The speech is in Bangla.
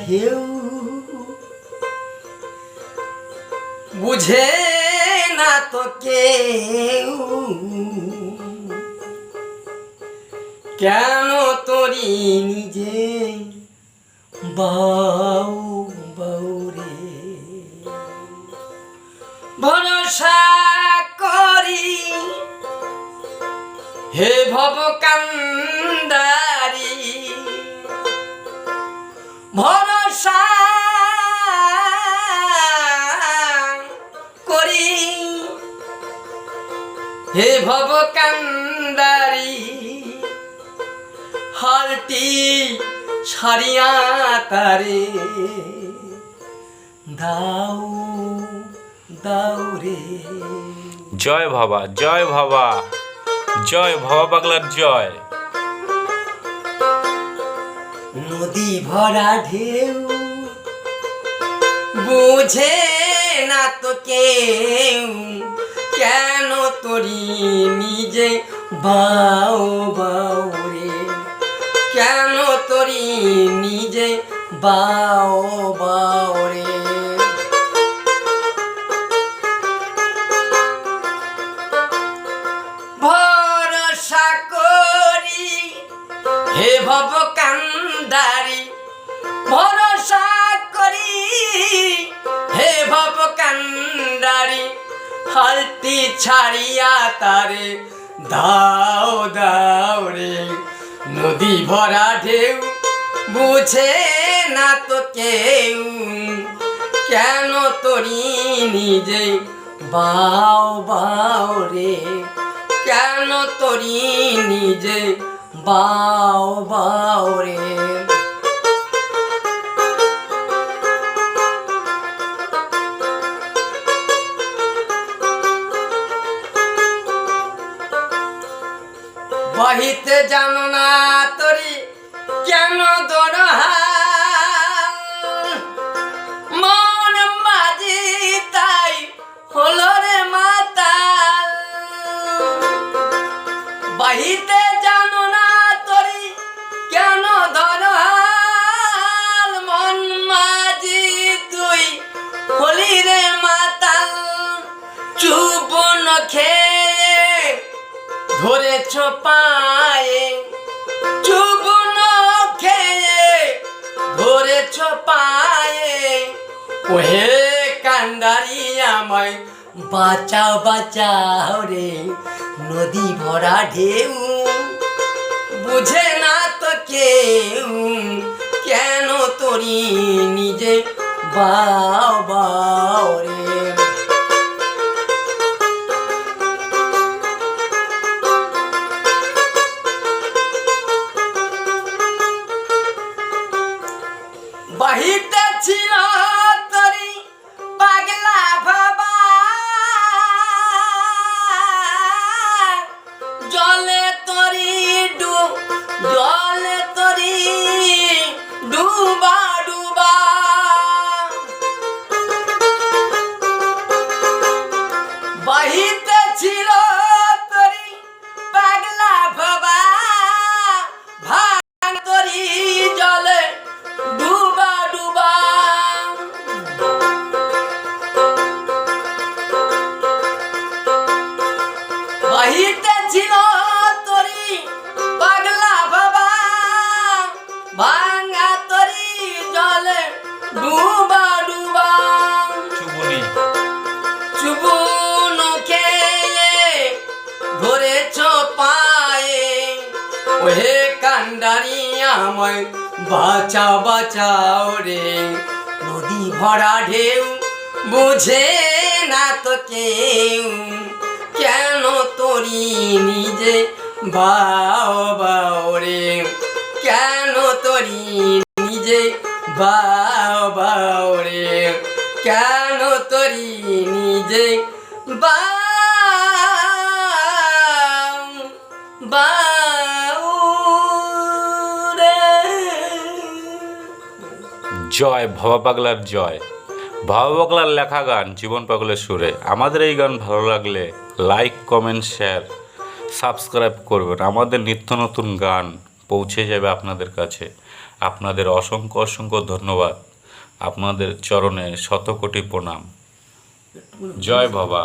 ঢেউ। বুঝে না তো কেউ কেন তোরি নিজে বাউ বাউ রে? ভরসা করি, হে ভব হে ভব কান্দারি হালটি ছাড়িয়া তারে। দাও দাও রে। জয় ভাবা জয় ভাবা জয় ভাবা পাগলার জয়। নদী ভরা ঢেউ বুঝে না তো কেউ কেন তোরি নিজে বাউ বাউ রে। কেন তরি নিজে, বাও বাউ রে? ভরসা করি, হে ভব কান্দারি হালতি ছাড়িয়া তারে, দাও দাও রে। নদী ভরা ঢেউ, বুঝে না তো কেউ। কেন তোরি নিজে বাও বাও রে? কেন তোরি নিজে বাও বাও রে? বহিতে জানো না তরি কেন দরহাল ধরেছ পায়ে চুপন খেয়ে ধরেছ পায়ে। ওহে কান্ডারি আমায়, বাঁচাও বাঁচাও রে নদী ভরা ঢেউ। বুঝে না তো কেউ, কেন তোরি নিজে বাও ছিল তরি পাগলা জলে তরি জলে তরি ডুবা ডুবা। বাহিতে ছিল ওহে কান্ডারি আমায় বাঁচাও বাঁচাও রে। নদী ভরা ঢেউ, বুঝে না তো কেউ। কেন তোরি নিজে বাও বাও রে? কেন তোরি নিজে বাও বাও রে? কেন তোরি নিজে বাও বাও জয় ভাবা পাগলার জয়। ভাবা পাগলার লেখা গান জীবন পাগলের সুরে। আমাদের এই গান ভালো লাগলে লাইক কমেন্ট শেয়ার সাবস্ক্রাইব করবেন। আমাদের নিত্য নতুন গান পৌঁছে যাবে আপনাদের কাছে। আপনাদের অসংখ্য অসংখ্য ধন্যবাদ। আপনাদের চরণে শতকোটি প্রণাম। জয় বাবা